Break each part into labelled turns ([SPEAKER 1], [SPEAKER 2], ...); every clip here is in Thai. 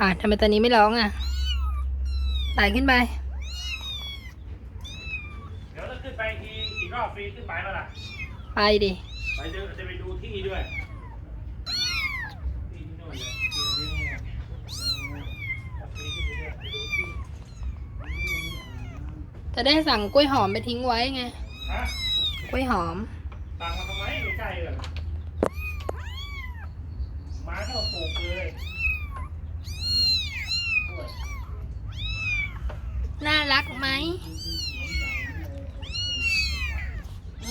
[SPEAKER 1] อะทำไมตอนนี้ไม่ร้องอะไต่ขึ้นไป
[SPEAKER 2] เดี๋ยวเราขึ้นไปอีกอีกรอบฟรีขึ้นไปแล้วล่ะ
[SPEAKER 1] ไปดิ
[SPEAKER 2] ไปเดี๋ยวจะไปดูที่ด้วยที่ที่โน่นเลยที่นี่ไงฟรีขึ้นไปด้วยไปดูที่
[SPEAKER 1] จะได้สั่งกล้วยหอมไปทิ้งไว้ไง
[SPEAKER 2] ฮะ
[SPEAKER 1] กล้วยหอม
[SPEAKER 2] ตังมาทำไมไม่ใกล้เลยไม้ก็ปลูกเลยกล้วย
[SPEAKER 1] น่ารักไหม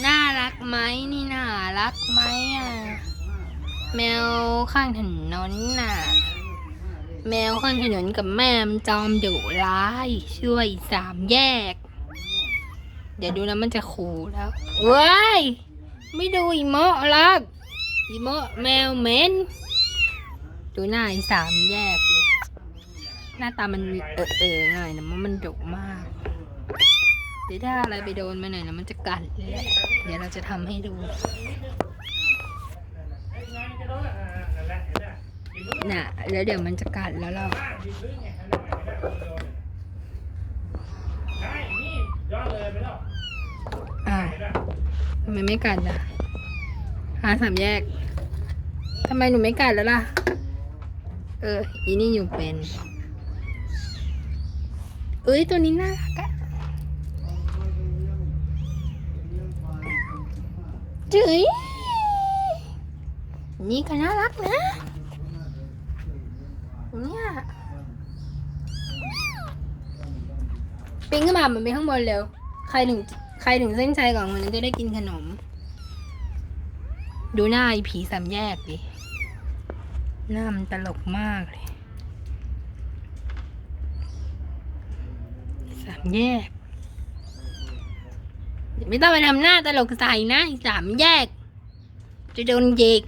[SPEAKER 1] น่ารักไหมนี่น่ารักไหมอะ แมวข้างถนนน่ะ แมวข้างถนนกับแม่มันจอมดุร้าย ช่วยสามแยก เดี๋ยวดูนะมันจะขู่แล้วเว้ย ไม่ดูอีโมะรอกอีโมะแมวเหม็นดูหน้าอีสามแยก หน้าตามันเออเออๆหน่อยนะมันดุมาก เดี๋ยวถ้าอะไรไปโดนมาหน่อยนะมันจะกัดเลยเดี๋ยวเราจะทำให้ดู
[SPEAKER 2] น่ะแล้
[SPEAKER 1] วเดี๋ยวมันจะกัดแล้วเรา
[SPEAKER 2] อ่า
[SPEAKER 1] ทำไมไม่กัดล่ะหาสามแยกทำไมหนูไม่กัดแล้วล่ะ เออ อีนี่อยู่เป็น อ้ยตัวนี้น่ารักอะจื้ยนี่ก็น่ารักนะเนี่ยปีนขึ้นมาเหมือนไปข้างบนเร็ว ใครถึงใครถึงเส้นชัยก่อนคนนั้นจะได้กินขนม ดูหน้าไอ้ผีสามแยกดิ หน้ามันตลกมากเลย สามแยก ไม่ต้องไปทำหน้าตลกใส่นะสามแยก จะโดนเยก